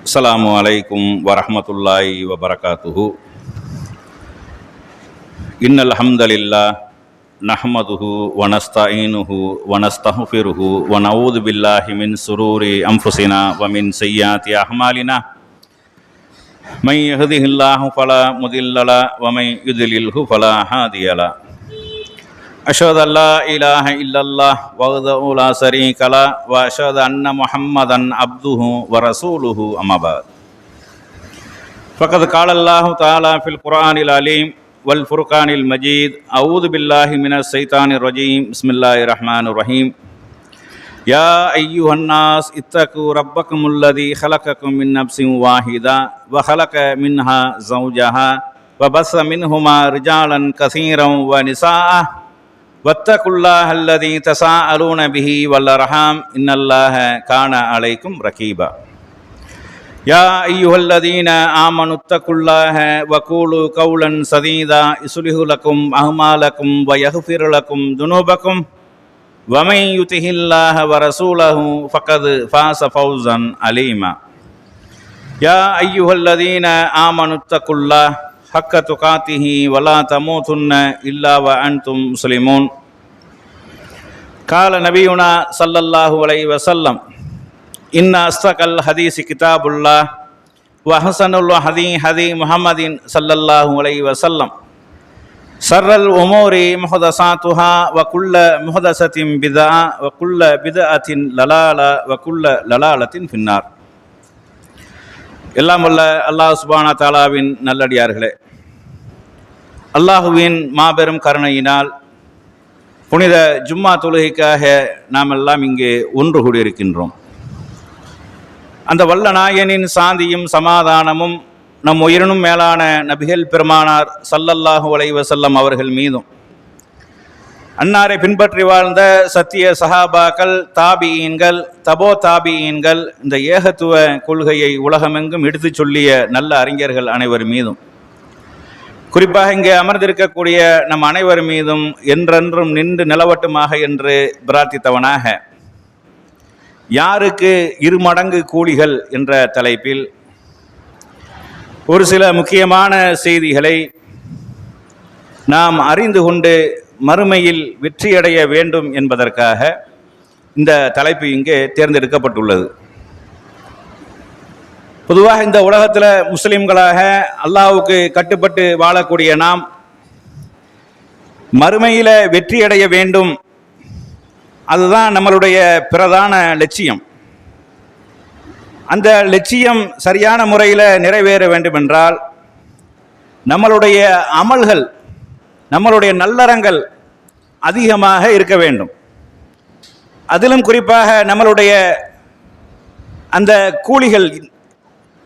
அஸ்லாம் வலைக்கும் வரமத்துல்லாய் வபரகாத்துஹு இன்னல் ஹம்தலில்லா நஹமதுஹு வனஸ்தாயினுஹு வனஸ்தஹ்ஃபிருஹு வனவுது பில்லாஹி மின் சுரூரி அம்புசினா வமின் செய்யாத்தி அஹ்மாலினா மை யஹதிஹில்லாஹு ஃபலா முதில்லலா வமை யுதிலில்ஹு ஃபலா ஹாதியலா أشهد أن لا إله إلا الله وحده لا شريك له وأشهد أن محمدا عبده ورسوله أما بعد. فقد قال الله تعالى في القرآن العليم والفرقان المجيد أعوذ بالله من الشيطان الرجيم بسم الله الرحمن الرحيم. يا أيها الناس اتقوا ربكم الذي خلقكم من نفس واحدة وخلق منها زوجها وبث منهما رجالا كثيرا ونساء. வத்தகுல்லாஹ் அல்லதி தசா அலூன பிஹி வல்லரஹாம் இன்னல்லாஹ கான அலைக்கும் ரகீபா. யா ஐயுஹல்லதீன ஆமனுத்தகுல்லாஹ வகூலு கவுலன் சதீதா இசுலிஹுலக்கும் அஹ்மாலக்கும் வயஹுஃபிருலக்கும் துனூபக்கும் வமை யுதிஹில்லாஹ வரசூலஹு ஃபகது ஃபாச ஃபௌசன் அலீமா. யா ஐயுஹல்லதீன ஆமனுத்தகுல்லாஹ் حق تقاته ولا تموتن إلا وأنتم مسلمون. قال نبينا صلى الله عليه وسلم إن أصدق الحديث كتاب الله وحسن الهدي هدي محمد صلى الله عليه وسلم. شر الأمور محدثاتها وكل محدثة بدعة وكل بدعة للالة وكل للالة في النار. எல்லாம் வல்ல அல்லாஹ் சுபானா தாலாவின் நல்லடியார்களே. அல்லாஹுவின் மாபெரும் கருணையினால் புனித ஜும்மா தொழுகைக்காக நாம் எல்லாம் இங்கே ஒன்று கூடியிருக்கின்றோம். அந்த வல்ல நாயனின் சாந்தியும் சமாதானமும் நம் உயிரினும் மேலான நபிகள் பெருமானார் சல்லல்லாஹு அலைஹி அவர்கள் மீதும் அன்னாரை பின்பற்றி வாழ்ந்த சத்திய சஹாபாக்கள் தாபியீன்கள் தபோ தாபியீன்கள் இந்த ஏகத்துவ கொள்கையை உலகமெங்கும் எடுத்துச் சொல்லிய நல்ல அறிஞர்கள் அனைவர் மீதும். குறிப்பாக இங்கே அமர்ந்திருக்கக்கூடிய நம் அனைவர் மீதும் என்றென்றும் நின்று நிலவட்டுமாக என்று பிரார்த்தித்தவனாக யாருக்கு இருமடங்கு கூலிகள் என்ற தலைப்பில் ஒரு சில முக்கியமான செய்திகளை நாம் அறிந்து கொண்டு மறுமையில் வெற்றியடைய வேண்டும் என்பதற்காக இந்த தலைப்பு இங்கே தேர்ந்தெடுக்கப்பட்டுள்ளது. பொதுவாக இந்த உலகத்தில் முஸ்லிம்களாக அல்லாவுக்கு கட்டுப்பட்டு வாழக்கூடிய நாம் மறுமையில் வெற்றியடைய வேண்டும். அதுதான் நம்மளுடைய பிரதான லட்சியம். அந்த லட்சியம் சரியான முறையில் நிறைவேற வேண்டுமென்றால் நம்மளுடைய அமல்கள் நம்மளுடைய நல்லறங்கள் அதிகமாக இருக்க வேண்டும். அதிலும் குறிப்பாக நம்மளுடைய அந்த கூலிகள்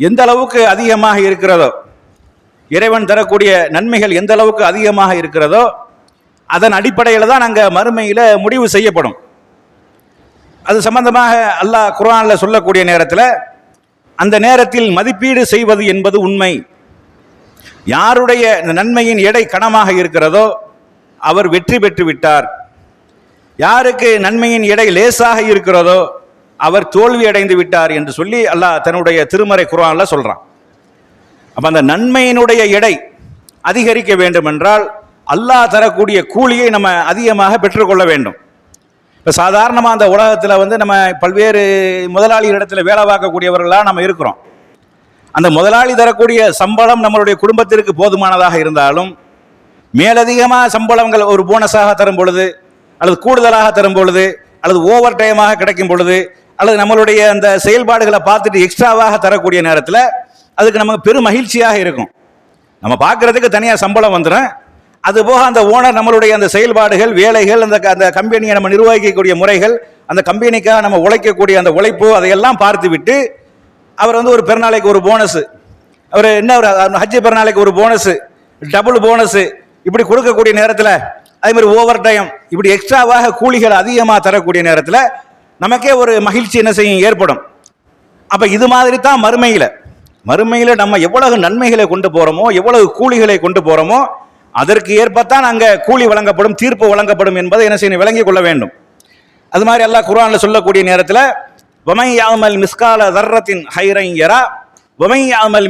எந்த அளவுக்கு அதிகமாக இருக்கிறதோ இறைவன் தரக்கூடிய நன்மைகள் எந்த அளவுக்கு அதிகமாக இருக்கிறதோ அதன் அடிப்படையில் தான் அங்கே மறுமையில் முடிவு செய்யப்படும். அது சம்பந்தமாக அல்லாஹ் குர்ஆனில் சொல்லக்கூடிய நேரத்தில் அந்த நேரத்தில் மதிப்பீடு செய்வது என்பது உண்மை. யாருடைய நன்மையின் எடை கனமாக இருக்கிறதோ அவர் வெற்றி பெற்று விட்டார் யாருக்கு நன்மையின் எடை லேசாக இருக்கிறதோ அவர் தோல்வி அடைந்து விட்டார் என்று சொல்லி அல்லாஹ் தன்னுடைய திருமறை குரானில் சொல்றான். அப்ப அந்த நன்மையினுடைய எடை அதிகரிக்க வேண்டும் என்றால் அல்லாஹ் தரக்கூடிய கூலியை நம்ம அதிகமாக பெற்றுக்கொள்ள வேண்டும். இப்போ சாதாரணமாக அந்த உலகத்தில் வந்து நம்ம பல்வேறு முதலாளி இடத்துல வேலை பார்க்கக்கூடியவர்களாக நம்ம இருக்கிறோம். அந்த முதலாளி தரக்கூடிய சம்பளம் நம்மளுடைய குடும்பத்திற்கு போதுமானதாக இருந்தாலும் மேலதிகமாக சம்பளங்கள் ஒரு போனஸாக தரும் பொழுது அல்லது கூடுதலாக தரும் பொழுது அல்லது ஓவர் டைமாக கிடைக்கும் பொழுது அல்லது நம்மளுடைய அந்த செயல்பாடுகளை பார்த்துட்டு எக்ஸ்ட்ராவாக தரக்கூடிய நேரத்தில் அதுக்கு நமக்கு பெரும் மகிழ்ச்சியாக இருக்கும். நம்ம பார்க்குறதுக்கு தனியாக சம்பளம் வந்துடும் அது போக அந்த ஓனர் நம்மளுடைய அந்த செயல்பாடுகள் வேலைகள் அந்த அந்த கம்பெனியை நம்ம நிர்வகிக்கக்கூடிய முறைகள் அந்த கம்பெனிக்காக நம்ம உழைக்கக்கூடிய அந்த உழைப்பு அதையெல்லாம் பார்த்து விட்டு அவர் வந்து ஒரு பிறநாளைக்கு ஒரு போனஸ் அவர் என்ன ஒரு ஹஜ்ஜி பெருநாளைக்கு ஒரு போனஸ் டபுள் போனஸ் இப்படி கொடுக்கக்கூடிய நேரத்தில் அதே மாதிரி ஓவர் டைம் இப்படி எக்ஸ்ட்ராவாக கூலிகள் அதிகமாக தரக்கூடிய நேரத்தில் நமக்கே ஒரு மகிழ்ச்சி என்ன செய்யும்? ஏற்படும். அப்போ இது மாதிரி தான் மறுமையில். மறுமையில் நம்ம எவ்வளவு நன்மைகளை கொண்டு போகிறோமோ எவ்வளவு கூலிகளை கொண்டு போகிறோமோ அதற்கு ஏற்பத்தான் அங்கே கூலி வழங்கப்படும் தீர்ப்பு வழங்கப்படும் என்பதை என்ன செய்யணும்? விளங்கிக் கொள்ள வேண்டும். அது மாதிரி எல்லாம் குரானில் சொல்லக்கூடிய நேரத்தில் வமை யாமல் மிஸ்கால தர்ரத்தின் ஹைரை யரா உமை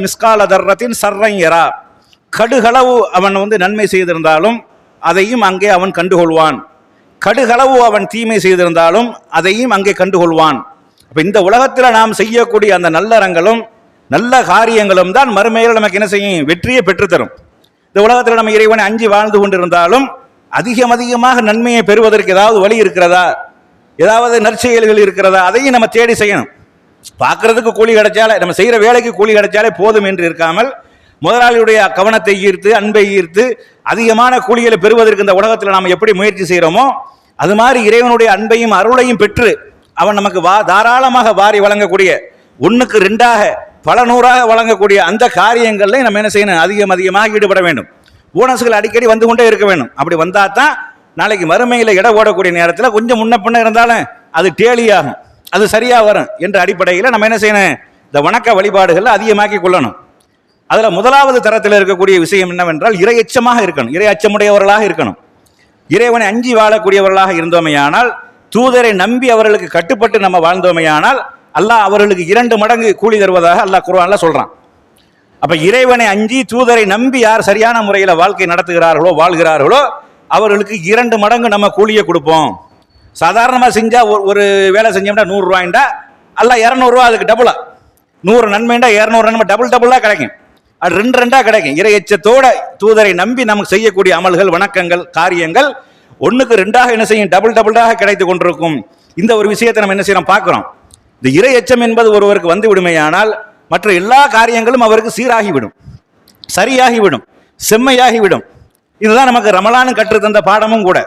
மிஸ்கால தர்ரத்தின் சர்ரையரா கடுகளவு அவன் வந்து நன்மை செய்திருந்தாலும் அதையும் அங்கே அவன் கண்டுகொள்வான். கடுகளவு அவன் தீமை செய்திருந்தாலும் அதையும் அங்கே கண்டுகொள்வான். அப்போ இந்த உலகத்தில் நாம் செய்யக்கூடிய அந்த நல்லறங்களும் நல்ல காரியங்களும் தான் மறுமையில் நமக்கு என்ன செய்யும்? வெற்றியை பெற்றுத்தரும். இந்த உலகத்தில் நம்ம இறைவனை அஞ்சு வாழ்ந்து கொண்டிருந்தாலும் அதிகம் அதிகமாக நன்மையை பெறுவதற்கு ஏதாவது வழி இருக்கிறதா? ஏதாவது நற்செயல்கள் இருக்கிறதா அதையும் நம்ம தேடி செய்யணும். பார்க்கறதுக்கு கூலி கிடைச்சாலே நம்ம செய்கிற வேலைக்கு கூலி கிடைச்சாலே போதும் என்று இருக்காமல் முதலாளியுடைய கவனத்தை ஈர்த்து அன்பை ஈர்த்து அதிகமான கூலிகளை பெறுவதற்கு இந்த உலகத்தில் நாம் எப்படி முயற்சி செய்கிறோமோ அது மாதிரி இறைவனுடைய அன்பையும் அருளையும் பெற்று அவன் நமக்கு வா தாராளமாக வாரி வழங்கக்கூடிய ஒன்றுக்கு ரெண்டாக பல நூறாக வழங்கக்கூடிய அந்த காரியங்கள்ல நம்ம என்ன செய்யணும் அதிகம் அதிகமாக ஈடுபட வேண்டும். போனஸ்கள் அடிக்கடி வந்து கொண்டே இருக்க வேண்டும். அப்படி வந்தால் தான் நாளைக்கு மறுமையில் இட ஓடக்கூடிய நேரத்தில் கொஞ்சம் முன்ன பின்ன இருந்தாலும் அது டேலியாகும். அது சரியாக வரும் என்ற அடிப்படையில் நம்ம என்ன செய்யணும்? இந்த வணக்க வழிபாடுகளை அதிகமாக்கி கொள்ளணும். அதில் முதலாவது தரத்தில் இருக்கக்கூடிய விஷயம் என்னவென்றால் இறை எச்சமாக இருக்கணும். இறை அச்சமுடையவர்களாக இருக்கணும். இறைவனை அஞ்சி வாழக்கூடியவர்களாக இருந்தோமையானால் தூதரை நம்பி அவர்களுக்கு கட்டுப்பட்டு நம்ம வாழ்ந்தோமையானால் அல்லாஹ் அவர்களுக்கு இரண்டு மடங்கு கூலி தருவதாக அல்லாஹ் குர்ஆன்ல சொல்கிறான் அப்போ இறைவனை அஞ்சி தூதரை நம்பி யார் சரியான முறையில் வாழ்க்கை நடத்துகிறார்களோ வாழ்கிறார்களோ அவர்களுக்கு இரண்டு மடங்கு நம்ம கூலியை கொடுப்போம். சாதாரணமாக செஞ்சால் ஒரு- ஒரு வேலை செஞ்சோம்னா நூறுரூவாயிண்டா அல்ல இரநூறுவா அதுக்கு டபுளா நூறு நன்மைண்டா இரநூறு நன்மை டபுள் டபுளாக கிடைக்கும். அது ரெண்டு ரெண்டாக கிடைக்கும். இறையச்சத்தோட தூதரை நம்பி நமக்கு செய்யக்கூடிய அமல்கள் வணக்கங்கள் காரியங்கள் ஒன்றுக்கு ரெண்டாக என்ன செய்யும்? டபுள் டபுளாக கிடைத்து கொண்டிருக்கும். இந்த ஒரு விஷயத்தை நம்ம என்ன செய்யறோம்? பார்க்குறோம். இந்த இறை எச்சம் என்பது ஒருவருக்கு வந்து விடுமையானால் மற்ற எல்லா காரியங்களும் அவருக்கு சீராகிவிடும். சரியாகிவிடும். செம்மையாகிவிடும். இதுதான் நமக்கு ரமலான் கற்று தந்த பாடமும் கூட.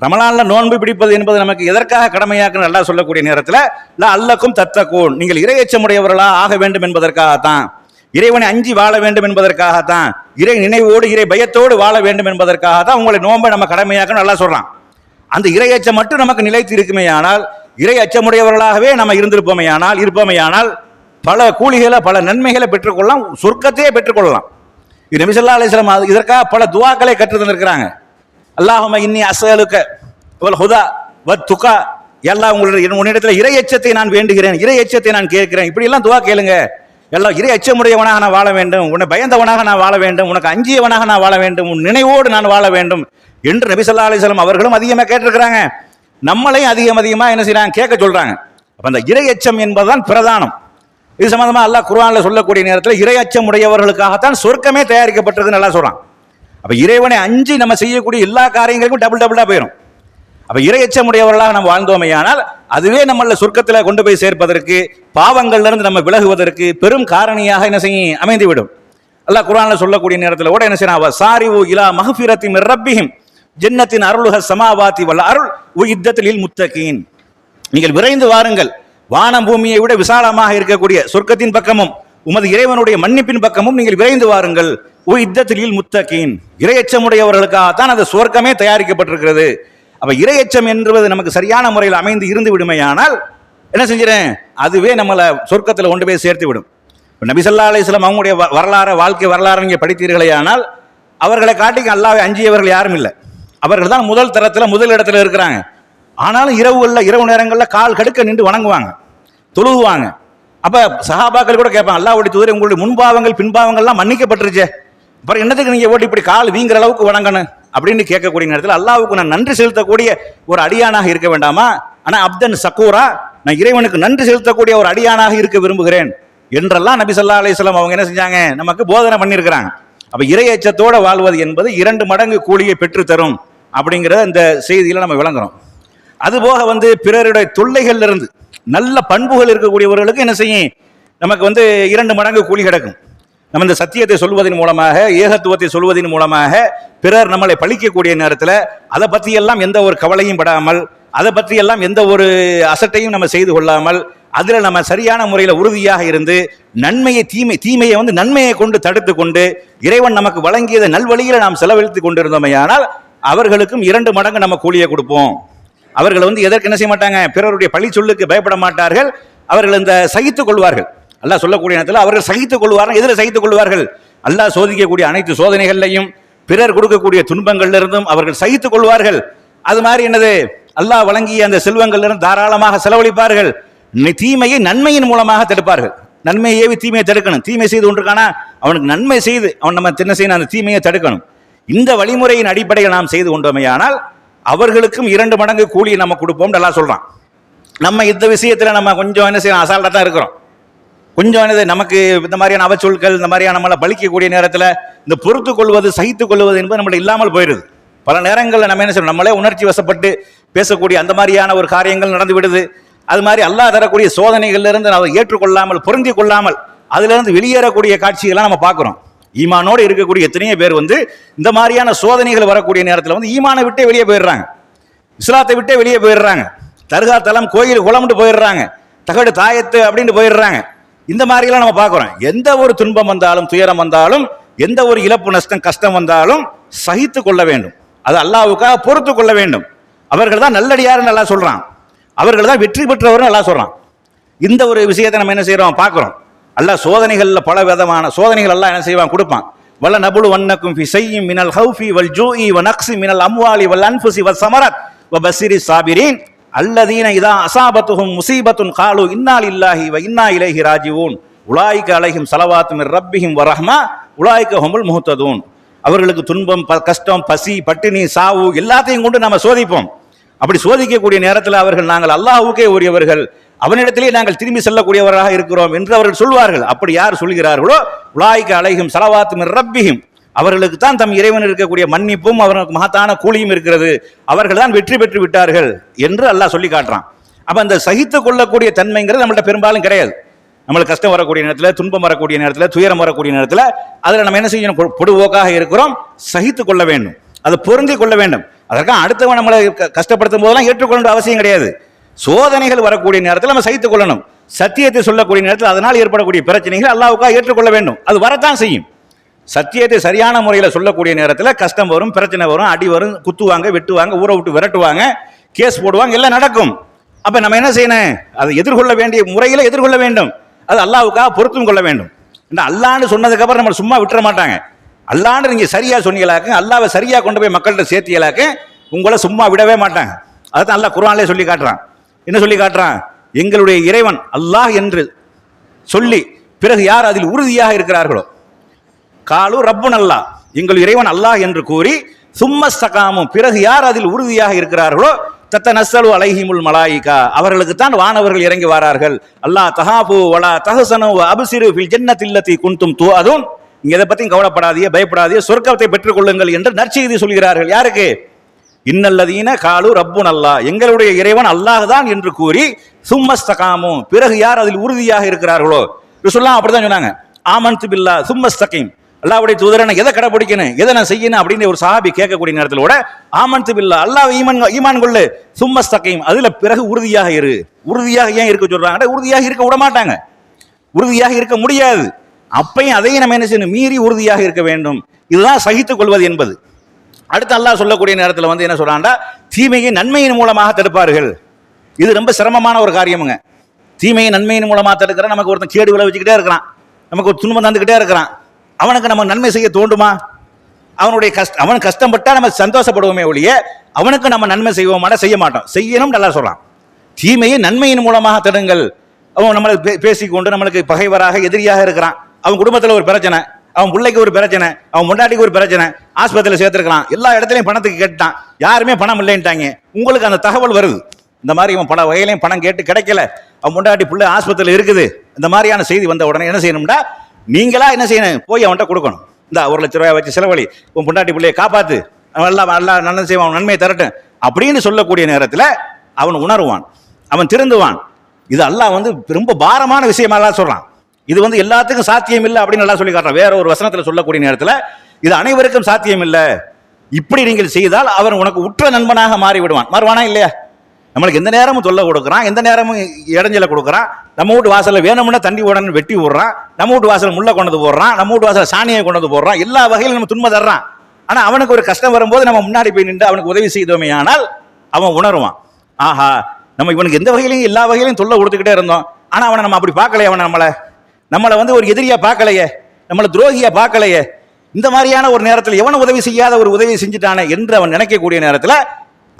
ரமலானில் நோன்பு பிடிப்பது என்பது நமக்கு எதற்காக கடமையாக்கு நல்லா சொல்லக்கூடிய நேரத்தில் இல்லை அல்லக்கும் தத்தக்கூன் நீங்கள் இறையச்சமுடையவர்களா ஆக வேண்டும் என்பதற்காகத்தான் இறைவனை அஞ்சி வாழ வேண்டும் என்பதற்காகத்தான் இறை நினைவோடு இறை பயத்தோடு வாழ வேண்டும் என்பதற்காகத்தான் உங்களை நோன்பை நம்ம கடமையாக்க நல்லா சொல்கிறான் அந்த இறையச்சம் மட்டும் நமக்கு நிலைத்து இருக்குமேயானால் இறை அச்சமுடையவர்களாகவே நம்ம இருந்திருப்போமேயானால் இருப்போமையானால் பல கூலிகளை பல நன்மைகளை பெற்றுக்கொள்ளலாம் சொர்க்கத்தையே பெற்றுக்கொள்ளலாம். நபிசல்லா அலிஸ்லாம் அது இதற்காக பல துவாக்களை கற்று தந்திருக்கிறாங்க. அல்லாஹும இன்னி அசலுக்க வல் ஹுதா வத் துகா. எல்லாம் உங்களுடைய உன்னிடத்தில் இறை எச்சத்தை நான் வேண்டுகிறேன் இறை எச்சத்தை நான் கேட்கிறேன். இப்படியெல்லாம் துவா கேளுங்க. எல்லாம் இறை அச்சமுடையவனாக நான் வாழ வேண்டும் உன்னை பயந்தவனாக நான் வாழ வேண்டும் உனக்கு அஞ்சியவனாக நான் வாழ வேண்டும் உன் நினைவோடு நான் வாழ வேண்டும் என்று நபி ஸல்லல்லாஹு அவர்களும் அதிகமாக கேட்டிருக்கிறாங்க. நம்மளையும் அதிகம் அதிகமாக என்ன செய்யறாங்க கேட்க சொல்றாங்க. அப்போ அந்த இறை எச்சம் என்பதுதான் பிரதானம். இது சம்பந்தமா அல்லாஹ் குர்ஆன்ல சொல்லக்கூடிய நேரத்தில் இறை அச்சம் உடையவர்களுக்காகத்தான் சொர்க்கமே தயாரிக்கப்பட்டிருக்குன்னு நல்லா சொல்கிறான் அப்போ இறைவனை அஞ்சு நம்ம செய்யக்கூடிய எல்லா காரியங்களுக்கும் டபுள் டபுளாக போயிடும் அப்போ இறை அச்சமுடையவர்களாக நம்ம வாழ்ந்தோமையானால் அதுவே நம்மள சொர்க்கத்தில் கொண்டு போய் சேர்ப்பதற்கு பாவங்கள்லேருந்து நம்ம விலகுவதற்கு பெரும் காரணியாக என்ன செய்யும்? அமைந்துவிடும். அல்லா அல்லாஹ் குர்ஆன்ல சொல்லக்கூடிய நேரத்தில் கூட என்ன செய்யணும் அவ சாரிவு இலா மஹஃபிரத்தி மிர் ஜென்னத்தின் அருளுக சமாவாத்தி வல்ல அருள் உயித்தத்தில் முத்தகீன். நீங்கள் விரைந்து வாருங்கள். வானம் பூமியை விட விசாலமாக இருக்கக்கூடிய சொர்க்கத்தின் பக்கமும் உமது இறைவனுடைய மன்னிப்பின் பக்கமும் நீங்கள் விரைந்து வாருங்கள். உயித்தத்தில் முத்தகீன். இரையச்சமுடையவர்களுக்காகத்தான் அந்த சொர்க்கமே தயாரிக்கப்பட்டிருக்கிறது. அப்ப இரையச்சம் என்பது நமக்கு சரியான முறையில் அமைந்து இருந்து விடுமையானால் என்ன செஞ்சிடேன் அதுவே நம்மளை சொர்க்கத்தில் கொண்டு போய் சேர்த்து விடும். இப்போ நபிசல்லா அலிஸ்லாம் அவங்களுடைய வ- வரலாறு வாழ்க்கை வரலாறு நீங்கள் படித்தீர்களே ஆனால் அவர்களை காட்டிக்கு அல்லாவை அஞ்சியவர்கள் யாரும் இல்லை. அவர்கள் தான் முதல் தரத்தில் முதல் இடத்துல இருக்கிறாங்க. ஆனாலும் இரவுகளில் இரவு நேரங்களில் கால் கடுக்க நின்று வணங்குவாங்க. தொழுகுவாங்க. அப்போ சஹாபாக்கள் கூட கேட்பாங்க அல்லாஹ்வுடைய தூதரை உங்களுடைய முன்பாவங்கள் பின்பாவங்கள்லாம் மன்னிக்கப்பட்டுருச்சே. அப்புறம் என்னத்துக்கு நீங்கள் ஓட்டி இப்படி கால் வீங்குற அளவுக்கு வணங்கணும்? அப்படின்னு கேட்கக்கூடிய நேரத்தில் அல்லாவுக்கு நான் நன்றி செலுத்தக்கூடிய ஒரு அடியானாக இருக்க வேண்டாமா? ஆனால் அப்தன் சக்கூரா நான் இறைவனுக்கு நன்றி செலுத்தக்கூடிய ஒரு அடியானாக இருக்க விரும்புகிறேன். என்றெல்லாம் நபி சொல்லா அலிஸ்லாம் அவங்க என்ன செஞ்சாங்க? நமக்கு போதனை பண்ணியிருக்கிறாங்க. அப்போ இறை வாழ்வது என்பது இரண்டு மடங்கு கூலியை பெற்று தரும் அப்படிங்கிற இந்த செய்தியில் நம்ம விளங்குறோம். அதுபோக வந்து பிறருடைய தொல்லைகள்லிருந்து நல்ல பண்புகள் இருக்கக்கூடியவர்களுக்கு என்ன செய்யும்? நமக்கு வந்து இரண்டு மடங்கு கூலி கிடக்கும். நம்ம இந்த சத்தியத்தை சொல்வதன் மூலமாக ஏகத்துவத்தை சொல்வதன் மூலமாக பிறர் நம்மளை பழிக்கக்கூடிய நேரத்தில் அதை பற்றி எல்லாம் எந்த ஒரு கவலையும் படாமல் அதை பற்றி எல்லாம் எந்த ஒரு அசட்டையும் நம்ம செய்து கொள்ளாமல் அதில் நம்ம சரியான முறையில் உறுதியாக இருந்து நன்மையை தீமை தீமையை வந்து நன்மையை கொண்டு தடுத்து கொண்டு இறைவன் நமக்கு வழங்கியதை நல்வழியில் நாம் செலவழித்து கொண்டிருந்தோமையானால் அவர்களுக்கும் இரண்டு மடங்கு நம்ம கூலியை கொடுப்போம். அவர்கள் வந்து எதற்கு என்ன செய்ய மாட்டாங்க? பிறருடைய பழி சொல்லுக்கு பயப்பட மாட்டார்கள். அவர்கள் இந்த சகித்துக் கொள்வார்கள். அல்லாஹ் சொல்லக்கூடிய நேரத்தில் அவர்கள் சகித்துக் கொள்வார்கள். எதில் சகித்துக் கொள்வார்கள். அல்லாஹ் சோதிக்கக்கூடிய அனைத்து சோதனைகள்லையும் பிறர் கொடுக்கக்கூடிய துன்பங்களிலிருந்தும் அவர்கள் சகித்துக் கொள்வார்கள். அது மாதிரி என்னது? அல்லாஹ் வழங்கிய அந்த செல்வங்களிலிருந்து தாராளமாக செலவழிப்பார்கள். தீமையை நன்மையின் மூலமாக தடுப்பார்கள். நன்மையை ஏவி தீமையை தடுக்கணும். தீமை செய்து ஒன்றுக்கானா அவனுக்கு நன்மை செய்து அவன் நம்ம என்ன செய்யணும்? அந்த தீமையை தடுக்கணும். இந்த வழிமுறையின் அடிப்படையில் நாம் செய்து கொண்டோமையானால் அவர்களுக்கும் இரண்டு மடங்கு கூலியை நம்ம கொடுப்போம் நல்லா சொல்கிறான் நம்ம இந்த விஷயத்தில் நம்ம கொஞ்சம் என்ன செய்யணும் அசால்ட்டாக தான் இருக்கிறோம். கொஞ்சம் என்னது நமக்கு இந்த மாதிரியான அவச்சொற்கள் இந்த மாதிரியான நம்மளை பலிக்கக்கூடிய நேரத்தில் இந்த பொறுத்து கொள்வது சகித்து கொள்வது என்பது நம்மள இல்லாமல் போயிடுது பல நேரங்களில் நம்ம என்ன செய்யணும் நம்மளே உணர்ச்சி வசப்பட்டு பேசக்கூடிய அந்த மாதிரியான ஒரு காரியங்கள் நடந்து விடுது. அது மாதிரி அல்லாஹ் தரக்கூடிய சோதனைகள்லேருந்து நம்ம ஏற்றுக்கொள்ளாமல் பொருந்தி கொள்ளாமல் அதுலேருந்து வெளியேறக்கூடிய காட்சிகள்லாம் நம்ம பார்க்குறோம். ஈமானோடு இருக்கக்கூடிய எத்தனையோ பேர் வந்து இந்த மாதிரியான சோதனைகள் வரக்கூடிய நேரத்தில் வந்து ஈமானை விட்டே வெளியே போயிடுறாங்க. இஸ்லாத்தை விட்டே வெளியே போயிடுறாங்க. தர்கா தலம் கோயில் குளம்ட்டு போயிடுறாங்க. தகடு தாயத்து அப்படின்ட்டு போயிடுறாங்க. இந்த மாதிரிலாம் நம்ம பார்க்குறோம். எந்த ஒரு துன்பம் வந்தாலும் துயரம் வந்தாலும் எந்த ஒரு இழப்பு நஷ்டம் கஷ்டம் வந்தாலும் சகித்து கொள்ள வேண்டும். அது அல்லாவுக்காக பொறுத்து கொள்ள வேண்டும். அவர்கள் தான் நல்லடியார் நல்லா சொல்கிறான் அவர்கள் தான் வெற்றி பெற்றவர்னு நல்லா சொல்கிறான் இந்த ஒரு விஷயத்தை நம்ம என்ன செய்கிறோம் பார்க்குறோம். அல்லாஹ் சோதனைகளில் பல விதமான சோதனைகள் எல்லாம் என்ன செய்வான்? கொடுப்பான். வல்ல நபுலு வண்ணக்கும் ஃபி செய்யும் மினல் ஹவுஃபி வல் ஜூஇ வ நக்ஸி மினல் அம்வாலி வல் அன்ஃபுசி வ சமரத் வ பசிரி சாபிரீன். அல்லதீன இதா அசாபத்துஹும் முசீபத்துன் காலு இன்னால் இல்லாஹி வ இன்னா இலைஹி ராஜிவூன். உலாய்க அலைஹிம் சலவாத்தும் ரப்பிஹிம் வ ரஹ்மா. உலாய்க ஹொமுல் முஹ்ததூன். அவர்களுக்கு துன்பம் ப- கஷ்டம் பசி பட்டினி சாவு எல்லாத்தையும் கொண்டு நம்ம சோதிப்போம். அப்படி சோதிக்கக்கூடிய நேரத்தில் அவர்கள் நாங்கள் அல்லாஹ்வுக்கே உரியவர்கள். அவனிடத்திலே நாங்கள் திரும்பி செல்லக்கூடியவராக இருக்கிறோம் என்று அவர்கள் சொல்வார்கள். அப்படி யார் சொல்கிறார்களோ உலாய்க்கு அலைகும் சலவாத்தும் ரப்பியும் அவர்களுக்கு தான் தம் இறைவன் இருக்கக்கூடிய மன்னிப்பும் அவர்களுக்கு மகத்தான கூலியும் இருக்கிறது. அவர்கள் தான் வெற்றி பெற்று விட்டார்கள் என்று அல்லாஹ் சொல்லி காட்டுறான். அப்போ அந்த சகித்து கொள்ளக்கூடிய தன்மைங்கிறது நம்மள்ட்ட பெரும்பாலும் கிடையாது. நம்மளுக்கு கஷ்டம் வரக்கூடிய நேரத்தில் துன்பம் வரக்கூடிய நேரத்தில் துயரம் வரக்கூடிய நேரத்தில் அதில் நம்ம என்ன செய்யணும்? பொடுவோக்காக பொடுபோக்காக இருக்கிறோம். சகித்து கொள்ள வேண்டும். அதை பொருந்தி கொள்ள வேண்டும். அதற்காக அடுத்தவன் நம்மளை க- கஷ்டப்படுத்தும் போதெல்லாம் ஏற்றுக்கொள்ள அவசியம் கிடையாது. சோதனைகள் வரக்கூடிய நேரத்தில் நம்ம சகித்துக் கொள்ளணும். சத்தியத்தை சொல்லக்கூடிய நேரத்தில் அதனால் ஏற்படக்கூடிய பிரச்சனைகள் அல்லாவுக்காக ஏற்றுக்கொள்ள வேண்டும். அது வரத்தான் செய்யும். சத்தியத்தை சரியான முறையில் சொல்லக்கூடிய நேரத்தில் கஷ்டம் வரும் பிரச்சனை வரும் அடி வரும் குத்துவாங்க வெட்டுவாங்க ஊரை விட்டு விரட்டுவாங்க கேஸ் போடுவாங்க எல்லாம் நடக்கும். அப்போ நம்ம என்ன செய்யணும்? அதை எதிர்கொள்ள வேண்டிய முறையில் எதிர்கொள்ள வேண்டும். அது அல்லாவுக்காக பொருத்தும் கொள்ள வேண்டும். இந்த அல்லான்னு சொன்னதுக்கப்புறம் நம்ம சும்மா விட்டுற மாட்டாங்க. அல்லான்னு நீங்கள் சரியாக சொன்னீங்களாக்க அல்லாவை சரியாக கொண்டு போய் மக்கள்கிட்ட சேர்த்தியலாக்க உங்களை சும்மா விடவே மாட்டாங்க. அதுதான் அல்லாஹ் குரான்லேயே சொல்லி காட்டுறான். என்ன சொல்லி காட்டுறான்? எங்களுடைய இறைவன் அல்லாஹ் என்று சொல்லி பிறகு யார் அதில் உறுதியாக இருக்கிறார்களோ? காலு ரப்புன் அல்லாஹ். எங்கள் இறைவன் அல்லாஹ் என்று கூறி சும்மஸ்தகாமும் பிறகு யார் அதில் உறுதியாக இருக்கிறார்களோ? தத்த நசலு அலைஹிமுல் மலாயிகா. அவர்களுக்கு தான் வானவர்கள் இறங்கி வரார்கள். அல்லாஹ் தஹாபு வலா தஹசனு வ அப்சிரு ஃபில் குன்தும் தூ அதுவும் இங்க எதை பத்தியும் கவலைப்படாதீ பயப்படாதீ சொர்க்கத்தை பெற்றுக் கொள்ளுங்கள் என்று நற்செய்தி சொல்கிறார்கள். யாருக்கு? இன்னல்லதீன காலு ரப்புன் அல்லாஹ் எங்களுடைய இறைவன் அல்லாஹ் தான் என்று கூறி சும்மஸ்தகாமும் பிறகு யார் அதில் உறுதியாக இருக்கிறார்களோ? சொல்லாம் அப்படிதான் சொன்னாங்க. ஆமன்து பில்லா சும்மஸ்தகீம். அல்லாவுடைய தூதரனை எதை கடைபிடிக்கணும்? எதை நான் செய்யணும்? அப்படின்னு ஒரு சஹாபி கேட்கக்கூடிய நேரத்தில் கூட ஆமன்து பில்லா அல்லாஹ் ஈமான் ஈமான் கொள்ளு. சும்மஸ்தகீம். அதுல பிறகு உறுதியாக இரு. உறுதியாக ஏன் இருக்க சொல்றாங்க? உறுதியாக இருக்க விட மாட்டாங்க. உறுதியாக இருக்க முடியாது. அப்பையும் அதையும் நம்ம என்ன செய்யணும்? மீறி உறுதியாக இருக்க வேண்டும். இதுதான் சகித்துக் கொள்வது என்பது. அடுத்து அல்லாஹ் சொல்லக்கூடிய நேரத்தில் வந்து என்ன சொல்றான்டா? தீமையை நன்மையின் மூலமாக தடுப்பார்கள். இது ரொம்ப சிரமமான ஒரு காரியமுங்க. தீமையை நன்மையின் மூலமாக தடுக்கிற நமக்கு ஒருத்தன் கேடு விளைவிச்சுக்கிட்டே இருக்கிறான். நமக்கு ஒரு துன்பம் தந்துக்கிட்டே இருக்கிறான். அவனுக்கு நம்ம நன்மை செய்ய தோண்டுமா? அவனுடைய கஷ்ட அவன் கஷ்டப்பட்டா நம்ம சந்தோஷப்படுவோமே ஒழிய அவனுக்கு நம்ம நன்மை செய்வோமான செய்ய மாட்டோம். செய்யணும் நல்லா சொல்றான். தீமையை நன்மையின் மூலமாக தடுங்கள். அவன் நம்மளை பே- பேசிக்கொண்டு நம்மளுக்கு பகைவராக எதிரியாக இருக்கிறான். அவன் குடும்பத்தில் ஒரு பிரச்சனை அவன் பிள்ளைக்கு ஒரு பிரச்சனை அவன் முண்டாட்டிக்கு ஒரு பிரச்சனை ஆஸ்பத்திரியில் சேர்த்துருக்கலாம். எல்லா இடத்துலையும் பணத்துக்கு கேட்டான் யாருமே பணம் இல்லைன்ட்டாங்க. உங்களுக்கு அந்த தகவல் வருது. இந்த மாதிரி இவன் பல வகையிலையும் பணம் கேட்டு கிடைக்கல. அவன் முண்டாட்டி பிள்ளை ஆஸ்பத்திரியில் இருக்குது. இந்த மாதிரியான செய்தி வந்த உடனே என்ன செய்யணும்டா நீங்களா என்ன செய்யணும்? போய் அவன்கிட்ட கொடுக்கணும். இந்த ஒரு லட்ச ரூபாய் வச்சு செலவழி. உன் பொண்டாட்டி பிள்ளையை காப்பாத்து. நல்லா எல்லாம் எல்லாம் நல்லது செய்வான். அவன் நன்மையை தரட்டும். அப்படின்னு சொல்லக்கூடிய நேரத்தில் அவன் உணருவான். அவன் திருந்துவான். இது அல்லாஹ் வந்து ரொம்ப பாரமான விஷயமா எல்லாம் இது வந்து எல்லாத்துக்கும் சாத்தியம் இல்லை அப்படின்னு நல்லா சொல்லி காட்டுறான். வேற ஒரு வசனத்தில் சொல்லக்கூடிய நேரத்தில் இது அனைவருக்கும் சாத்தியம் இல்லை இப்படி நீங்கள் செய்தால் அவன் உனக்கு உற்ற நண்பனாக மாறி விடுவான் மாறுவானா இல்லையா? நம்மளுக்கு எந்த நேரமும் தொல்லை கொடுக்குறான் எந்த நேரமும் இடைஞ்சலை கொடுக்குறான். நம்ம வீட்டு வாசலில் வேணும்னா தண்ணி உடனே வெட்டி விடுறான். நம்ம வீட்டு வாசல் முள்ள கொண்டு போடுறான். நம்ம வீட்டு வாசல் சாணியை கொண்டு போடுறான். எல்லா வகையிலும் நம்ம துன்ப தர்றான். ஆனால் அவனுக்கு ஒரு கஷ்டம் வரும்போது நம்ம முன்னாடி போய் நின்று அவனுக்கு உதவி செய்தோமே ஆனால் அவன் உணருவான். ஆஹா நம்ம இவனுக்கு எந்த வகையிலையும் எல்லா வகையிலையும் தொல்லை கொடுத்துக்கிட்டே இருந்தோம். ஆனால் அவனை நம்ம அப்படி பார்க்கலையே அவனை நம்மளை? நம்மளை வந்து ஒரு எதிரியா பார்க்கலையே நம்மளை துரோகியா பார்க்கலையே இந்த மாதிரியான ஒரு நேரத்தில் எவன் உதவி செய்யாத ஒரு உதவி செஞ்சுட்டானே என்று அவன் நினைக்கக்கூடிய நேரத்தில்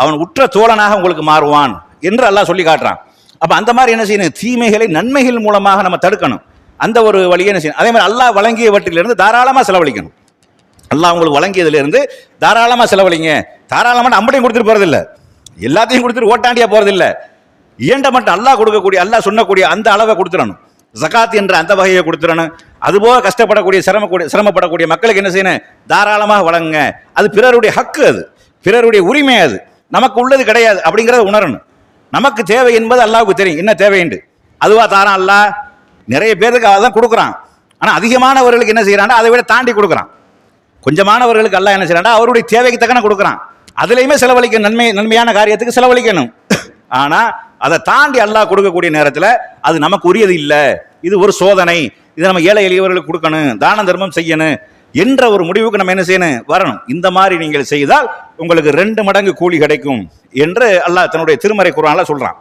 அவன் உற்ற தோழனாக உங்களுக்கு மாறுவான் என்று அல்லாஹ் சொல்லி காட்டுறான். அப்போ அந்த மாதிரி என்ன செய்யணும்? தீமைகளை நன்மைகள் மூலமாக நம்ம தடுக்கணும். அந்த ஒரு வழியை என்ன செய்யணும்? அதே மாதிரி அல்லாஹ் வழங்கியவற்றிலிருந்து தாராளமாக செலவழிக்கணும். அல்லாஹ் உங்களுக்கு வழங்கியதுலேருந்து தாராளமாக செலவழிங்க. தாராளமாக நம்மளையும் கொடுத்துட்டு போகிறதில்ல எல்லாத்தையும் கொடுத்துட்டு ஓட்டாண்டியாக போகிறதில்ல இயண்ட மட்டும் அல்லாஹ் கொடுக்கக்கூடிய அல்லாஹ் சொன்னக்கூடிய அந்த அளவை கொடுத்துடணும். ஜகாத் என்ற அந்த வகையை கொடுத்துடணும். அதுபோக கஷ்டப்படக்கூடிய சிரமக்கூடிய சிரமப்படக்கூடிய மக்களுக்கு என்ன செய்யணும்? தாராளமாக வழங்குங்க. அது பிறருடைய ஹக்கு அது. பிறருடைய உரிமை அது. நமக்கு உள்ளது கிடையாது அப்படிங்கிறத உணரணும். நமக்கு தேவை என்பது அல்லாவுக்கு தெரியும். என்ன தேவைண்டு அதுவா தாரான் அல்லாஹ் நிறைய பேருக்கு அதான் கொடுக்குறான். ஆனால் அதிகமானவர்களுக்கு என்ன செய்யறான்னா அதை விட தாண்டி கொடுக்குறான். கொஞ்சமானவர்களுக்கு அல்லா என்ன செய்யறான் அவருடைய தேவைக்கு தக்கன கொடுக்குறான். அதுலேயுமே செலவழிக்க நன்மை நன்மையான காரியத்துக்கு செலவழிக்கணும். ஆனால் அதை தாண்டி அல்லாஹ் கொடுக்கக்கூடிய நேரத்தில் அது நமக்கு உரியது இல்லை. இது ஒரு சோதனை. இதை நம்ம ஏழை எளியவர்களுக்கு கொடுக்கணும். தான தர்மம் செய்யணும் என்ற ஒரு முடிவுக்கு நம்ம என்ன செய்யணும்? வரணும். இந்த மாதிரி நீங்கள் செய்தால் உங்களுக்கு ரெண்டு மடங்கு கூலி கிடைக்கும் என்று அல்லாஹ் தன்னுடைய திருமறை குரான்ல சொல்றான்.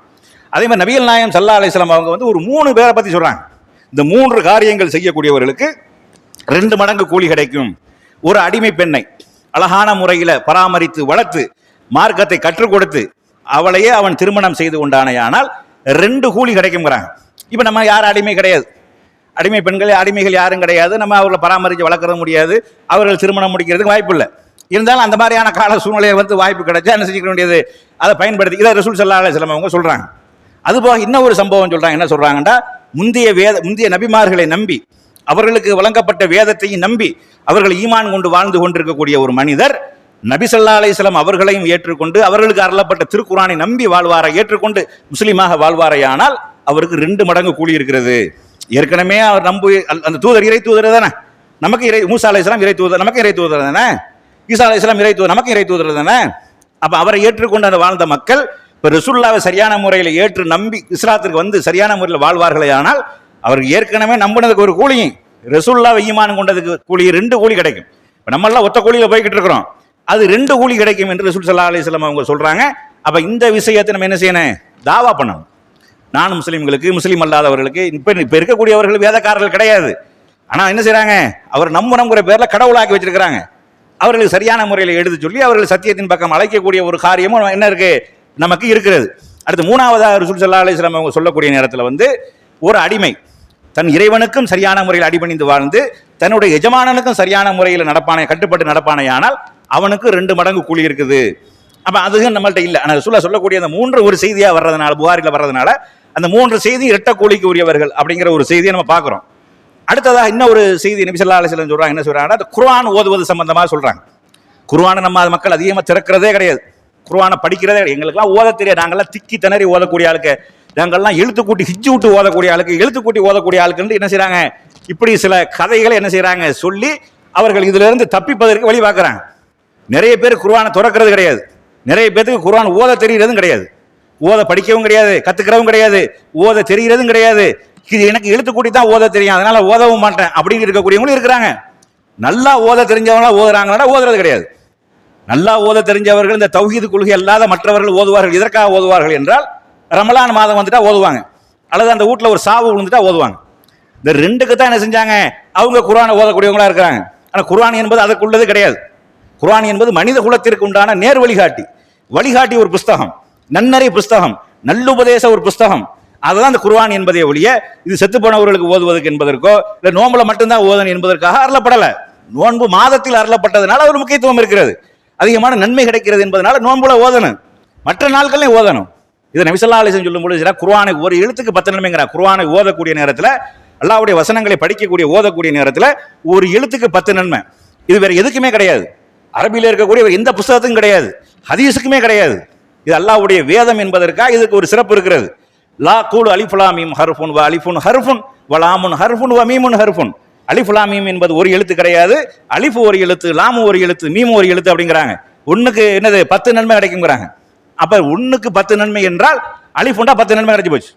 அதே மாதிரி நபியல் நாயம் சல்லா அலிஸ்லாம் அவங்க வந்து ஒரு மூணு பேரை பத்தி சொல்றாங்க. இந்த மூன்று காரியங்கள் செய்யக்கூடியவர்களுக்கு ரெண்டு மடங்கு கூலி கிடைக்கும். ஒரு அடிமை பெண்ணை அழகான முறையில் பராமரித்து வளர்த்து மார்க்கத்தை கற்றுக் கொடுத்து அவளையே அவன் திருமணம் செய்து கொண்டானேயானால் ரெண்டு கூலி கிடைக்குங்கிறாங்க இப்போ நம்ம யார் அடிமை கிடையாது. அடிமை பெண்கள் அடிமைகள் யாரும் கிடையாது. நம்ம அவர்களை பராமரித்து வளர்க்கறது முடியாது. அவர்கள் திருமணம் முடிக்கிறதுக்கு வாய்ப்பு இல்லை. இருந்தாலும் அந்த மாதிரியான கால சூழ்நிலையை வந்து வாய்ப்பு கிடைச்சா என்ன செஞ்சுக்க வேண்டியது? அதை பயன்படுத்தி இதை ரசூல் சல்லா அலிஸ்லாம் அவங்க சொல்கிறாங்க அதுபோக இன்னும் ஒரு சம்பவம் சொல்கிறாங்க என்ன சொல்கிறாங்கன்னா முந்தைய வேத முந்தைய நபிமார்களை நம்பி அவர்களுக்கு வழங்கப்பட்ட வேதத்தையும் நம்பி அவர்கள் ஈமான் கொண்டு வாழ்ந்து கொண்டிருக்கக்கூடிய ஒரு மனிதர் நபி ஸல்லல்லாஹு அலைஹி அவர்களையும் ஏற்றுக்கொண்டு அவர்களுக்கு அருளப்பட்ட திருக்குறானை நம்பி வாழ்வாரை ஏற்றுக்கொண்டு முஸ்லீமாக வாழ்வாரையானால் அவருக்கு ரெண்டு மடங்கு கூலி இருக்கிறது. ஏற்கனவே அவர் நம்பு அந்த தூதர் இறை தூதர் தானே? நமக்கு இறை மூசா அலைஹிஸ்ஸலாம் இறை தூதர் நமக்கு இறை தூதர் தானே? ஈசா அலைஹிஸ்ஸலாம் இறை தூதர் நமக்கு இறை தூதர் தானே? அப்போ அவரை ஏற்றுக்கொண்டு அந்த வாழ்ந்த மக்கள் இப்போ ரசுல்லாவை சரியான முறையில் ஏற்று நம்பி இஸ்லாத்திற்கு வந்து சரியான முறையில் வாழ்வார்களே ஆனால் அவருக்கு ஏற்கனவே நம்பினதுக்கு ஒரு கூலியும் ரசுல்லாவை ஈமான் கொண்டதுக்கு கூலி ரெண்டு கூலி கிடைக்கும். இப்போ நம்மளாம் ஒத்த கூலியில் போய்கிட்டு இருக்கிறோம். அது ரெண்டு கூலி கிடைக்கும் என்று ரசூல் சல்லா அலிஸ்லாம் அவங்க சொல்கிறாங்க அப்போ இந்த விஷயத்தை நம்ம என்ன செய்யணும்? தாவா பண்ணணும். நான் முஸ்லீம்களுக்கு முஸ்லீம் அல்லாதவர்களுக்கு இப்போ இப்போ இருக்கக்கூடியவர்கள் வேதக்காரர்கள் கிடையாது. ஆனால் என்ன செய்கிறாங்க அவர் நம்பணுங்கிற பேரில் கடவுளாக்கி வச்சிருக்கிறாங்க. அவர்களுக்கு சரியான முறையில் எடுத்து சொல்லி அவர்கள் சத்தியத்தின் பக்கம் அழைக்கக்கூடிய ஒரு காரியமும் என்ன இருக்கு? நமக்கு இருக்கிறது. அடுத்து மூணாவதாக ரசூல் சல்லா அலிஸ்லாம் அவங்க சொல்லக்கூடிய நேரத்தில் வந்து ஒரு அடிமை தன் இறைவனுக்கும் சரியான முறையில் அடிபணிந்து வாழ்ந்து தன்னுடைய எஜமானனுக்கும் சரியான முறையில் நடப்பானை கட்டுப்பட்டு நடப்பானையானால் அவனுக்கு ரெண்டு மடங்கு கூலி இருக்குது. அப்போ அதுவும் நம்மள்ட்ட இல்லை. ஆனால் சொல்ல சொல்லக்கூடிய அந்த மூன்று ஒரு செய்தியாக வர்றதுனால புகாரில் வர்றதுனால அந்த மூன்று செய்தி இரட்ட கூலிக்கு உரியவர்கள் அப்படிங்கிற ஒரு செய்தியை நம்ம பார்க்குறோம். அடுத்ததாக இன்னொரு செய்தி நபிசல்லா ஸல்லல்லாஹு சொல்கிறாங்க என்ன சொல்கிறாங்கன்னா அந்த குர்ஆன் ஓதுவது சம்பந்தமாக சொல்கிறாங்க குர்ஆனை நம்ம மக்கள் அதிகமாக திறக்கிறதே கிடையாது. குர்ஆனை படிக்கிறதே கிடையாது. எங்களுக்கெல்லாம் ஓத தெரியாது. நாங்கள்லாம் திக்கி திணறி ஓதக்கூடிய ஆளுக்கு நாங்கள்லாம் எழுத்து கூட்டி ஹிஜ்ஜு விட்டு ஓதக்கூடிய ஆளுக்கு எழுத்து கூட்டி ஓதக்கூடிய ஆளுக்கு என்ன செய்கிறாங்க இப்படி சில கதைகளை என்ன செய்கிறாங்க சொல்லி அவர்கள் இதிலிருந்து தப்பிப்பதற்கு வழி பார்க்குறாங்க. நிறைய பேர் குர்ஆனை திறக்கிறது கிடையாது. நிறைய பேருக்கு குர்ஆன் ஓத தெரிகிறதும் கிடையாது. ஓத படிக்கவும் கிடையாது கத்துக்கிறவும் கிடையாது ஓத தெரிகிறதும் கிடையாது. இது எனக்கு எழுத்து கூட்டி தான் ஓத தெரியும் அதனால ஓதவும் மாட்டேன் அப்படின்னு இருக்கக்கூடியவங்களும் இருக்கிறாங்க. நல்லா ஓத தெரிஞ்சவங்களா ஓதுறாங்களா ஓதுறது கிடையாது. நல்லா ஓத தெரிஞ்சவர்கள் இந்த தௌஹீது கொள்கை அல்லாத மற்றவர்கள் ஓதுவார்கள் இதற்காக ஓதுவார்கள் என்றால் ரமலான் மாதம் வந்துட்டா ஓதுவாங்க. அல்லது அந்த வீட்டில் ஒரு சாவு விழுந்துட்டா ஓதுவாங்க. இந்த ரெண்டுக்கு தான் என்ன செஞ்சாங்க? அவங்க குரானை ஓதக்கூடியவங்களா இருக்கிறாங்க. ஆனால் குரான் என்பது அதற்குள்ளது கிடையாது. குரான் என்பது மனித குலத்திற்கு உண்டான நேர் வழிகாட்டி வழிகாட்டி ஒரு புஸ்தகம். நன்னறை புஸ்தகம் நல்லுபதேச ஒரு புஸ்தகம். அதுதான் அந்த குர்வான் என்பதை ஒழிய இது செத்து போனவர்களுக்கு ஓதுவதற்கு என்பதற்கோ இல்லை நோம்புல மட்டும்தான் ஓதன் என்பதற்காக அருளப்படலை. நோன்பு மாதத்தில் அருளப்பட்டதுனால ஒரு முக்கியத்துவம் இருக்கிறது. அதிகமான நன்மை கிடைக்கிறது என்பதனால நோன்புல ஓதணும். மற்ற நாட்கள்லையும் ஓதணும். இது நபிசல்லா அலிசன் சொல்லும் பொழுது குர்ஆனை ஒரு எழுத்துக்கு பத்து நன்மைங்கிறார் குர்ஆனை ஓதக்கூடிய நேரத்தில் அல்லாவுடைய வசனங்களை படிக்கக்கூடிய ஓதக்கூடிய நேரத்தில் ஒரு எழுத்துக்கு பத்து நன்மை. இது வேற எதுக்குமே கிடையாது. அரபியில் இருக்கக்கூடிய எந்த புஸ்தகத்துக்கும் கிடையாது. ஹதீஸுக்குமே கிடையாது. இது அல்லாவுடைய வேதம் என்பதற்காக இதுக்கு ஒரு சிறப்பு இருக்கிறது. லா கூடு அலிஃபுலாமீம் ஹர்ஃபுன் வ அலிஃபுன் ஹர்ஃபுன் வலாமுன் ஹர்ஃபுன் வ மீமுன் ஹர்ஃபுன். அலிஃபுலாமீம் என்பது ஒரு எழுத்து கிடையாது. அலிஃபு ஒரு எழுத்து லாமு ஒரு எழுத்து மீமு ஒரு எழுத்து அப்படிங்கிறாங்க. ஒன்றுக்கு என்னது? பத்து நன்மை கிடைக்குங்கிறாங்க. அப்போ ஒன்றுக்கு பத்து நன்மை என்றால் அலிஃபுண்டா பத்து நன்மை கிடைச்சி போச்சு.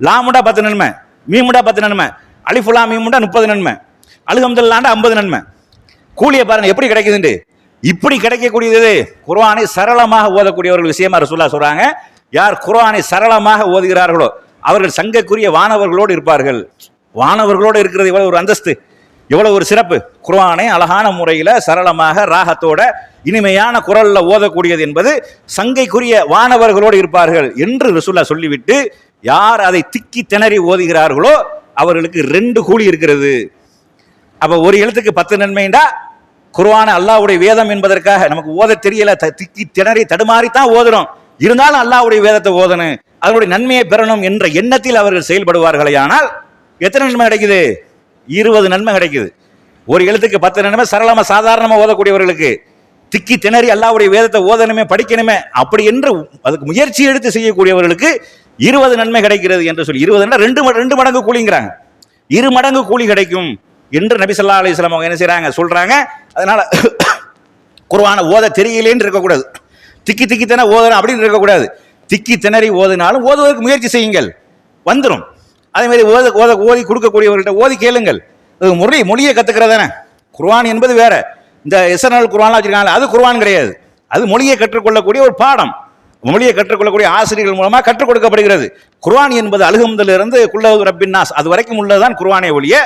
லாமுண்டா பத்து நன்மை மீமுண்டா பத்து நன்மை அலிஃபுலா மீமுண்டா முப்பது நன்மை அலுகம்துல்லாண்டா ஐம்பது நன்மை. கூலியை பாருங்க எப்படி கிடைக்குதுண்டு இப்படி கிடைக்கக்கூடியது குர்வானை சரளமாக ஓதக்கூடியவர்கள் விஷயமா ரசூல்லா சொல்றாங்க. யார் குர்வானை சரளமாக ஓதுகிறார்களோ அவர்கள் சங்கக்குரிய வானவர்களோடு இருப்பார்கள். வானவர்களோடு இருக்கிறது இவ்வளவு ஒரு அந்தஸ்து எவ்வளவு ஒரு சிறப்பு. குர்வானை அழகான முறையில் சரளமாக ராகத்தோட இனிமையான குரல்ல ஓதக்கூடியது என்பது சங்கைக்குரிய வானவர்களோடு இருப்பார்கள் என்று ரசூல்லா சொல்லிவிட்டு யார் அதை திக்கி திணறி ஓதுகிறார்களோ அவர்களுக்கு ரெண்டு கூலி இருக்கிறது. அப்போ ஒரு எழுத்துக்கு பத்து நன்மைண்டா குருவான அல்லாஹ்வுடைய வேதம் என்பதற்காக நமக்கு ஓத தெரியல த- திக்கி திணறி தடுமாறி தான் ஓதுறோம் இருந்தாலும் அல்லாவுடைய வேதத்தை ஓதணும் அதனுடைய நன்மையை பெறணும் என்ற எண்ணத்தில் அவர்கள் செயல்படுவார்களே ஆனால் எத்தனை நன்மை கிடைக்குது? இருபது நன்மை கிடைக்குது. ஒரு எழுத்துக்கு பத்து நன்மை சரளமா சாதாரணமா ஓதக்கூடியவர்களுக்கு திக்கி திணறி அல்லாஹ்வுடைய வேதத்தை ஓதணுமே படிக்கணுமே அப்படி என்று அதுக்கு முயற்சி எடுத்து செய்யக்கூடியவர்களுக்கு இருபது நன்மை கிடைக்கிறது என்று சொல்லி இருபது ரெண்டு ரெண்டு மடங்கு கூலிங்கிறாங்க. இரு மடங்கு கூலி கிடைக்கும். என்று நபிசல்லா ஸல்லல்லாஹு அவங்க என்ன செய்கிறாங்க சொல்கிறாங்க அதனால் குர்ஆனை ஓத தெரியலேன்னு இருக்கக்கூடாது. திக்கி திக்கி திணற ஓதுறோம் அப்படின்னு இருக்கக்கூடாது. திக்கி திணறி ஓதினாலும் ஓதுவதற்கு முயற்சி செய்யுங்கள். வந்துடும் அதேமாதிரி ஓத ஓத ஓதி கொடுக்கக்கூடியவர்கள்ட்ட ஓதி கேளுங்கள். அது மொழி மொழியை கத்துக்கிறதானே குர்வான் என்பது வேற. இந்த எஸ்என்எல் குர்ஆன்லாம் வச்சிருக்காங்க அது குர்வான் கிடையாது. அது மொழியை கற்றுக்கொள்ளக்கூடிய ஒரு பாடம். மொழியை கற்றுக்கொள்ளக்கூடிய ஆசிரியர்கள் மூலமாக கற்றுக் கொடுக்கப்படுகிறது. குர்வான் என்பது அழுகுமுதலிருந்து குல்லவு ரப்பின்னாஸ் அது வரைக்கும் உள்ளதுதான் குர்வானே ஒழிய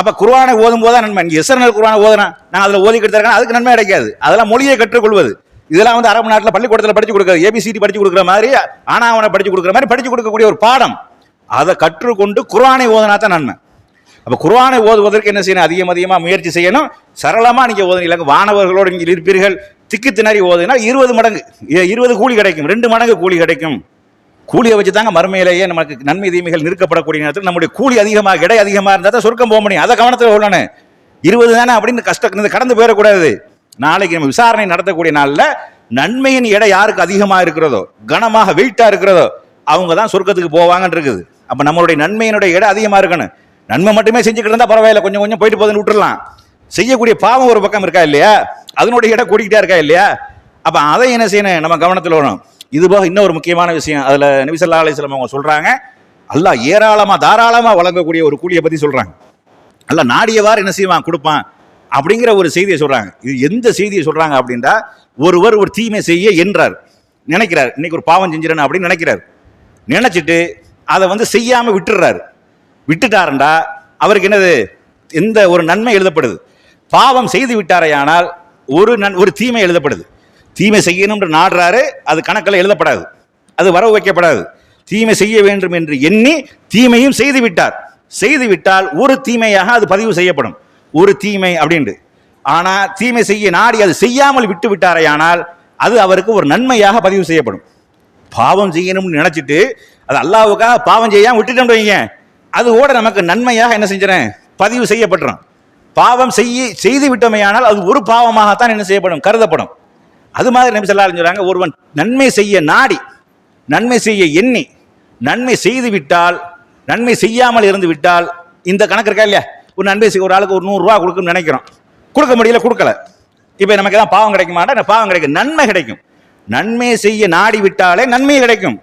அப்ப குர்ஆனை ஓதும் போது தான் நன்மை. இங்கே எஸ்என்எல் குர்ஆனை ஓதுனா நான் அதில் ஓதி கிட்டத்தட்ட அதுக்கு நன்மை கிடைக்காது. அதெல்லாம் மொழியை கற்றுக்கொள்வது. இதெல்லாம் வந்து அரபு நாட்டில் பள்ளிக்கூடத்தில் படிச்சு கொடுக்குறது. ஏபிசிடி படிச்சு கொடுக்குற மாதிரி ஆனாவனை படிச்சு கொடுக்குற மாதிரி படிச்சு கொடுக்கக்கூடிய ஒரு பாடம். அதை கற்றுக்கொண்டு குர்ஆனை ஓதுனா தான் நன்மை. அப்போ குர்ஆனை ஓதுவதற்கு என்ன செய்யணும்? அதிகம் அதிகமாக முயற்சி செய்யணும். சரளமாக நீங்கள் ஓதுங்க. இல்லைங்க வானவர்களோடு நீங்கள் இருப்பீர்கள். திக்கு திணறி ஓதுனா இருபது மடங்கு இருபது கூலி கிடைக்கும். ரெண்டு மடங்கு கூலி கிடைக்கும். கூலியை வச்சு தாங்க மறுமையிலேயே நமக்கு நன்மை தீமைகள் நிற்கப்படக்கூடிய நேரத்தில் நம்முடைய கூலி அதிகமாக எடை அதிகமாக இருந்தால் தான் சொர்க்கம் போக முடியும். அதை கவனத்தில் உள்ளணும் இருபது தானே அப்படின்னு கஷ்டம் கடந்து போயிடக்கூடாது. நாளைக்கு நம்ம விசாரணை நடத்தக்கூடிய நாளில் நன்மையின் எடை யாருக்கு அதிகமாக இருக்கிறதோ கனமாக வெயிட்டாக இருக்கிறதோ அவங்க தான் சொர்க்கத்துக்கு போவாங்கன்னு இருக்குது. அப்போ நம்மளுடைய நன்மையினுடைய எடை அதிகமாக இருக்கணும். நன்மை மட்டுமே செஞ்சுக்கிட்டு இருந்தால் பரவாயில்ல கொஞ்சம் கொஞ்சம் போயிட்டு போதுன்னு விட்டுடலாம் செய்யக்கூடிய பாவம் ஒரு பக்கம் இருக்கா இல்லையா? அதனுடைய எடை கூடிக்கிட்டே இருக்கா இல்லையா? அப்போ அதை என்ன செய்யணும்? நம்ம கவனத்தில் வரணும். இது போக இன்னொரு முக்கியமான விஷயம். அதில் நபி ஸல்லல்லாஹு அவங்க சொல்கிறாங்க அல்லாஹ் ஏராளமாக தாராளமாக வழங்கக்கூடிய ஒரு கூலியை பற்றி சொல்கிறாங்க அல்ல நாடியவாறு என்ன செய்வான்? கொடுப்பான். அப்படிங்கிற ஒரு செய்தியை சொல்கிறாங்க இது எந்த செய்தியை சொல்கிறாங்க அப்படின்றா ஒருவர் ஒரு தீமை செய்ய என்றார். நினைக்கிறார். இன்னைக்கு ஒரு பாவம் செஞ்சிடணும் அப்படின்னு நினைக்கிறார். நினச்சிட்டு அதை வந்து செய்யாமல் விட்டுறாரு. விட்டுட்டாருண்டா அவருக்கு என்னது? எந்த ஒரு நன்மை எழுதப்படுது. பாவம் செய்து விட்டாரையானால் ஒரு நன் ஒரு தீமை எழுதப்படுது. தீமை செய்யணும்னு நாடுறாரு அது கணக்கில் எழுதப்படாது. அது வரவு வைக்கப்படாது. தீமை செய்ய வேண்டும் என்று எண்ணி தீமையும் செய்து விட்டார். செய்து விட்டால் ஒரு தீமையாக அது பதிவு செய்யப்படும். ஒரு தீமை அப்படின்ட்டு. ஆனால் தீமை செய்ய நாடி அது செய்யாமல் விட்டு விட்டாரையானால் அது அவருக்கு ஒரு நன்மையாக பதிவு செய்யப்படும். பாவம் செய்யணும்னு நினைச்சிட்டு அது அல்லாவுக்காக பாவம் செய்யாமல் விட்டுட்டோம் வைங்க. அது கூட நமக்கு நன்மையாக என்ன செஞ்சிடறேன் பதிவு செய்யப்பட்டுரும். பாவம் செய்ய செய்து விட்டமையானால் அது ஒரு பாவமாகத்தான் என்ன செய்யப்படும்? கருதப்படும். அது மாதிரி நபி சொல்லா சொல்றாங்க ஒருவன் நன்மை செய்ய நாடி நன்மை செய்ய எண்ணி நன்மை செய்து விட்டால் நன்மை செய்யாமல் இருந்து விட்டால் இந்த கணக்கு இருக்கா இல்லையா? ஒரு நன்மை செய்ய ஒரு ஆளுக்கு ஒரு நூறுரூவா கொடுக்கும்னு நினைக்கிறோம். கொடுக்க முடியல கொடுக்கல. இப்போ நமக்கு தான் பாவம் கிடைக்குமாடா பாவம் கிடைக்கும்? நன்மை கிடைக்கும். நன்மை செய்ய நாடி விட்டாலே நன்மை கிடைக்கும்.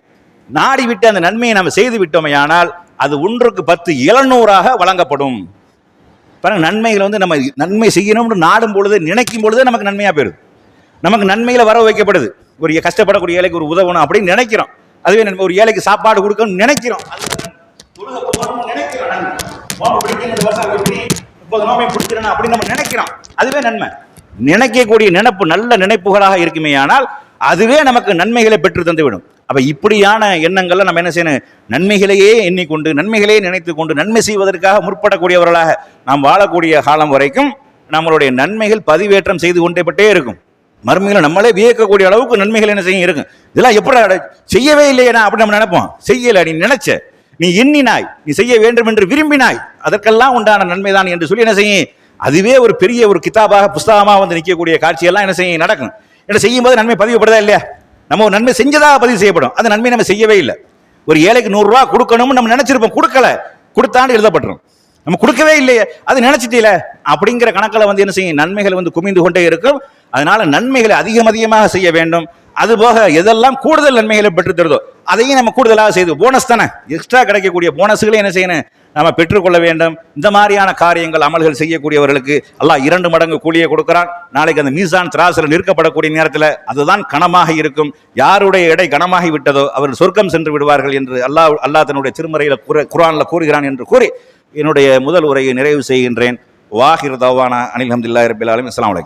நாடி விட்டு அந்த நன்மையை நம்ம செய்து விட்டோமையானால் அது ஒன்றுக்கு பத்து இளநூறாக வழங்கப்படும். பாருங்க நன்மைகளை வந்து நம்ம நன்மை செய்யணும்னு நாடும் பொழுது நினைக்கும் பொழுது நமக்கு நன்மையாக போயிடுது. நமக்கு நன்மையில் வர வைக்கப்படுது. ஒரு கஷ்டப்படக்கூடிய ஏழைக்கு ஒரு உதவணும் அப்படின்னு நினைக்கிறோம். அதுவே நம்ம ஒரு ஏழைக்கு சாப்பாடு கொடுக்கணும்னு நினைக்கிறோம். முப்பது அப்படின்னு நம்ம நினைக்கிறோம் அதுவே நன்மை. நினைக்கக்கூடிய நினைப்பு நல்ல நினைப்புகளாக இருக்குமே ஆனால் அதுவே நமக்கு நன்மைகளை பெற்று தந்துவிடும். அப்ப இப்படியான எண்ணங்கள்ல நம்ம என்ன செய்யணும்? நன்மைகளையே எண்ணிக்கொண்டு நன்மைகளையே நினைத்து கொண்டு நன்மை செய்வதற்காக முற்படக்கூடியவர்களாக நாம் வாழக்கூடிய காலம் வரைக்கும் நம்மளுடைய நன்மைகள் பதிவேற்றம் செய்து கொண்டேபட்டே இருக்கும். மருமைகளை நம்மளே வியக்கக்கூடிய அளவுக்கு நன்மைகள் என்ன செய்யும்? இருக்கும். இதெல்லாம் எப்படி செய்யவே இல்லையா அப்படி நம்ம நினைப்போம். செய்யல நீ நினைச்ச. நீ எண்ணினாய். நீ செய்ய வேண்டும் என்று விரும்பினாய். அதற்கெல்லாம் உண்டான நன்மைதான் என்று சொல்லி என்ன செய்யும்? அதுவே ஒரு பெரிய ஒரு கிதாபாக புஸ்தகமாக வந்து நிற்கக்கூடிய காட்சியெல்லாம் என்ன செய்யும்? நடக்கும். என்ன செய்யும் போது நன்மை பதிவுப்படுதா இல்லையா? நம்ம ஒரு நன்மை செஞ்சதாக பதிவு செய்யப்படும். அந்த நன்மை நம்ம செய்யவே இல்லை. ஒரு ஏழைக்கு நூறுரூவா கொடுக்கணும்னு நம்ம நினைச்சிருப்போம். கொடுக்கல. கொடுத்தான்னு எழுதப்பட்டுரும். நம்ம கொடுக்கவே இல்லையே. அது நினைச்சிட்டீல? அப்படிங்கிற கணக்கில் வந்து என்ன செய்யும்? நன்மைகள் வந்து குமிந்து கொண்டே இருக்கும். அதனால நன்மைகளை அதிகம் அதிகமாக செய்ய வேண்டும். அதுபோக எதெல்லாம் கூடுதல் நன்மைகளை பெற்று தருதோ அதையும் நம்ம கூடுதலாக செய்து போனஸ் தானே? எக்ஸ்ட்ரா கிடைக்கக்கூடிய போனஸுகளை என்ன செய்யணும்? நம்ம பெற்றுக்கொள்ள வேண்டும். இந்த மாதிரியான காரியங்கள் அமல்கள் செய்யக்கூடியவர்களுக்கு அல்லாஹ் இரண்டு மடங்கு கூலியை கொடுக்கிறான். நாளைக்கு அந்த மீசான் திராசில் நிற்கப்படக்கூடிய நேரத்தில் அதுதான் கனமாக இருக்கும். யாருடைய எடை கனமாகி விட்டதோ அவர் சொர்க்கம் சென்று விடுவார்கள் என்று அல்லாஹ் அல்லாஹ் தன்னுடைய திருமறையில் குர குரானில் கூறுகிறான் என்று கூறி என்னுடைய முதல் உரையை நிறைவு செய்கின்றேன். வாஹிர் தவானா அனில் அஹமதுல்லா ரபில் ஆலமீன். அஸ்ஸலாமு